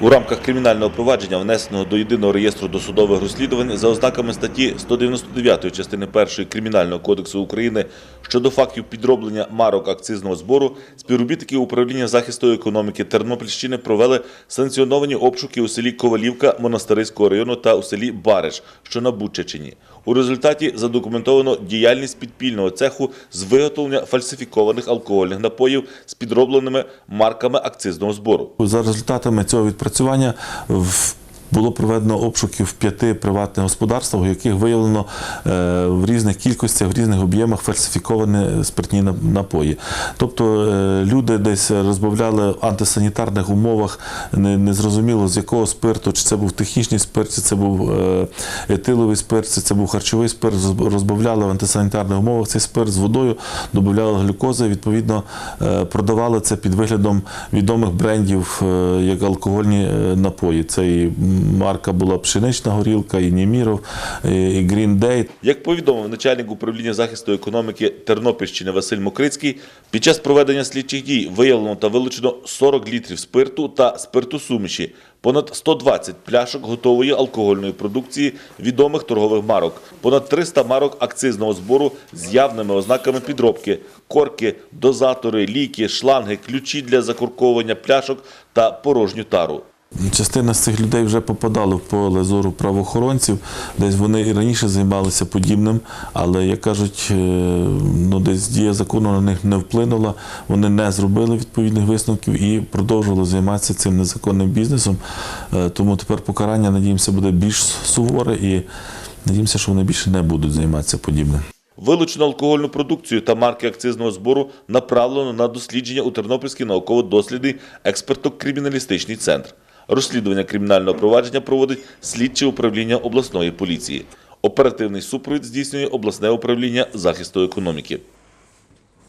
У рамках кримінального провадження, внесеного до єдиного реєстру досудових розслідувань за ознаками статті 199 частини 1 Кримінального кодексу України щодо фактів підроблення марок акцизного збору, співробітники управління захисту економіки Тернопільщини провели санкціоновані обшуки у селі Ковалівка Монастириського району та у селі Бариш, що на Бучачині. У результаті задокументовано діяльність підпільного цеху з виготовлення фальсифікованих алкогольних напоїв з підробленими марками акцизного збору. За результатами цього відпрацювання в- було проведено обшуки в п'яти приватних господарствах, у яких виявлено е, в різних кількостях, в різних об'ємах фальсифіковані спиртні на- напої. Тобто е, люди десь розбавляли в антисанітарних умовах, не, не з якого спирту, чи це був технічний спирт, чи це був е, етиловий спирт, чи це був харчовий спирт, розб- розбавляли в антисанітарних умовах цей спирт з водою, додавали глюкози, відповідно продавали це під виглядом відомих брендів, як алкогольні напої. Це і марка була пшенична горілка, і Німіров, і Green Як повідомив начальник управління захисту економіки Тернопільщини Василь Мокрицький, під час проведення слідчих дій виявлено та вилучено 40 літрів спирту та спиртосуміші, понад 120 пляшок готової алкогольної продукції відомих торгових марок, понад 300 марок акцизного збору з явними ознаками підробки, корки, дозатори, ліки, шланги, ключі для закурковування пляшок та порожню тару. Частина з цих людей вже попадали в поле зору правоохоронців, десь вони і раніше займалися подібним, але, як кажуть, е, ну, десь дія закону на них не вплинула, вони не зробили відповідних висновків і продовжували займатися цим незаконним бізнесом. Е, Тому тепер покарання, надіємося, буде більш суворе і надіємося, що вони більше не будуть займатися подібним. Вилучену алкогольну продукцію та марки акцизного збору направлено на дослідження у Тернопільський науково-дослідний експертно-криміналістичний центр. Розслідування кримінального провадження проводить слідче управління обласної поліції. Оперативний супровід здійснює обласне управління захисту економіки.